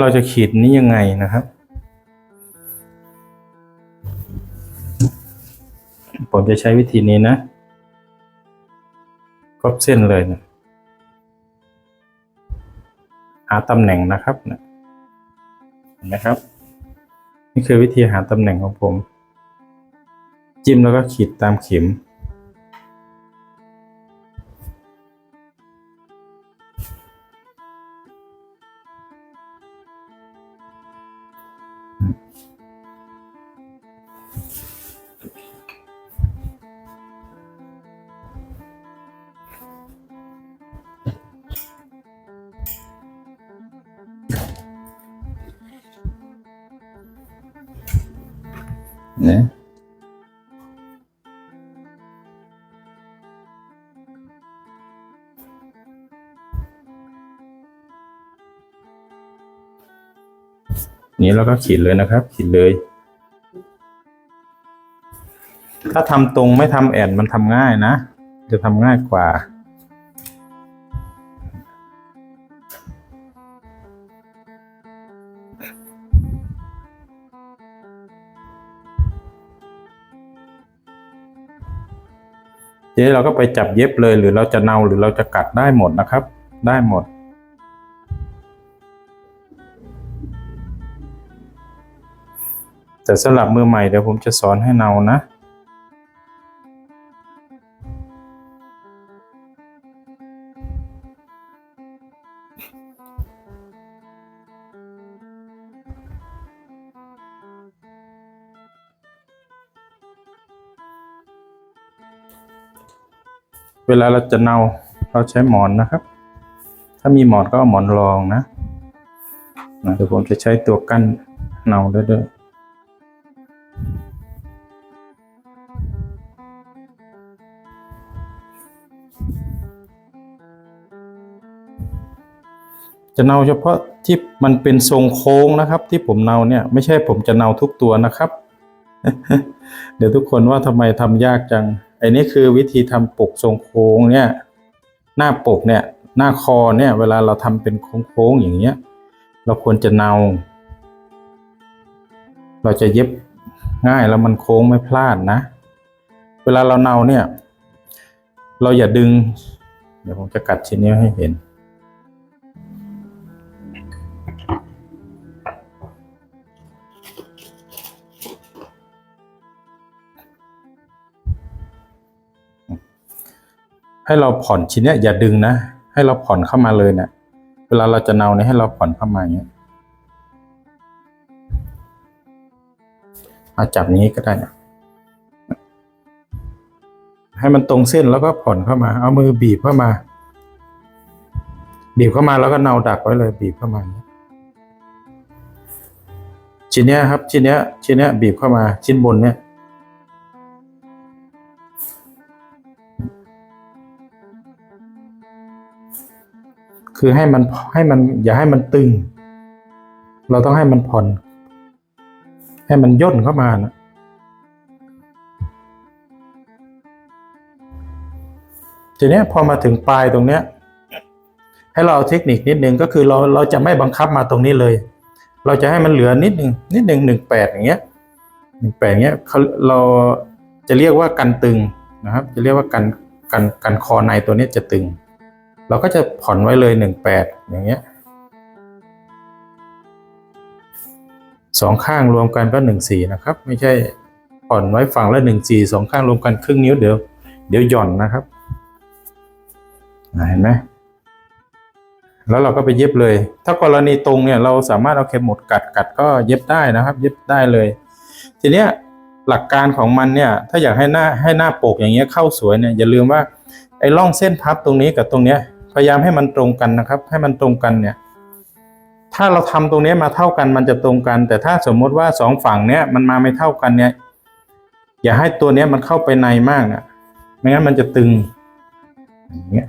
เราจะขีดนี้ยังไงนะครับ ผมจะใช้วิธีนี้นะกบเส้นเลยนะหาตำแหน่งนะครับนะเห็นไหมครับ นี่คือวิธีหาตำแหน่งของผม จิ้มแล้วก็ขีดตามเข็ม นะ นี้เราก็ขีดเลยนะครับ ขีดเลย ถ้าทำตรงไม่ทำแอนมันทำง่ายนะ จะทำง่ายกว่าทีนี้เราก็ไปจับเย็บเลยหรือเราจะเนาหรือเราจะกัดได้หมดนะครับ ได้หมด แต่สำหรับมือใหม่เดี๋ยวผมจะสอนให้เนานะ เวลาเราจะเนาเราใช้หมอนนะครับ ถ้ามีหมอนก็เอาหมอนรองนะนะเดี๋ยวผมจะใช้ตัวกั้นเนาด้วย จะเนาเฉพาะที่มันเป็นทรงโค้งนะครับ ที่ผมเนาเนี่ยไม่ใช่ผมจะเนาทุกตัวนะครับ เดี๋ยวทุกคนว่าทำไมทำยากจังไอ้นี่คือวิธีทำปกทรงโค้งเนี่ยหน้าปกเนี่ยหน้าคอเนี่ยเวลาเราทำเป็นโค้งๆอย่างเงี้ย เราควรจะเนา เราจะเย็บง่ายแล้วมันโค้งไม่พลาดนะ เวลาเราเนาเนี่ย เราอย่าดึง เดี๋ยวผมจะกัดชิ้นนี้ให้เห็น ให้เราผ่อนชิ้นเนี้ยอย่าดึงนะ ให้เราผ่อนเข้ามาเลยเนะี่ยเวลาเราจะเนาเนี่ยให้เราผ่อนเข้ามาอย่างเงี้ยเอาจับนี้ก็ได้นะให้มันตรงเส้นแล้วก็ผ่อนเข้ามา เอามือบีบเข้ามา บีบเข้ามาแล้วก็เนาดักไว้เลย บีบเข้ามาอย่างนี้ชิ้นเนี้ยครับชิ้นเนี้ยชิ้นเนี้ยบีบเข้ามาชิ้นบนเนี้ย คือให้มันให้มันอย่าให้มันตึง เราต้องให้มันผ่อน ให้มันย่นเข้ามานะทีเนี้ยพอมาถึงปลายตรงเนี้ย ให้เราเอาเทคนิคนิดนึงก็คือเราเราจะไม่บังคับมาตรงนี้เลย เราจะให้มันเหลือนิดนึงนิดนึงหนึ่งแปดอย่างเงี้ยหนึ่งแปดเงี้ยเขาเราจะเรียกว่ากันตึงนะครับ จะเรียกว่ากันกันกันคอในตัวนี้จะตึง เราก็จะผ่อนไว้เลยหนึ่งแปดอย่างเงี้ยสองข้างรวมกันก็หนึ่งสี่นะครับ ไม่ใช่ผ่อนไว้ฝั่งละหนึ่งสี่สองข้างรวมกันครึ่งนิ้วเดี๋ยวเดี๋ยวหย่อนนะครับเห็นไหมแล้วเราก็ไปเย็บเลย ถ้ากรณีตรงเนี่ยเราสามารถเอาเข็มหมดกัดกัดก็เย็บได้นะครับ เย็บได้เลย ทีเนี้ยหลักการของมันเนี่ย ถ้าอยากให้หน้าให้หน้าปกอย่างเงี้ยเข้าสวยเนี่ยอย่าลืมว่า ไอ้ร่องเส้นพับตรงนี้กับตรงเนี้ยพยายามให้มันตรงกันนะครับ ให้มันตรงกันเนี่ย ถ้าเราทำตรงนี้มาเท่ากันมันจะตรงกัน แต่ถ้าสมมติว่าสองฝั่งเนี้ยมันมาไม่เท่ากันเนี่ย อย่าให้ตัวเนี้ยมันเข้าไปในมากนะไม่งั้นมันจะตึงอย่างเงี้ย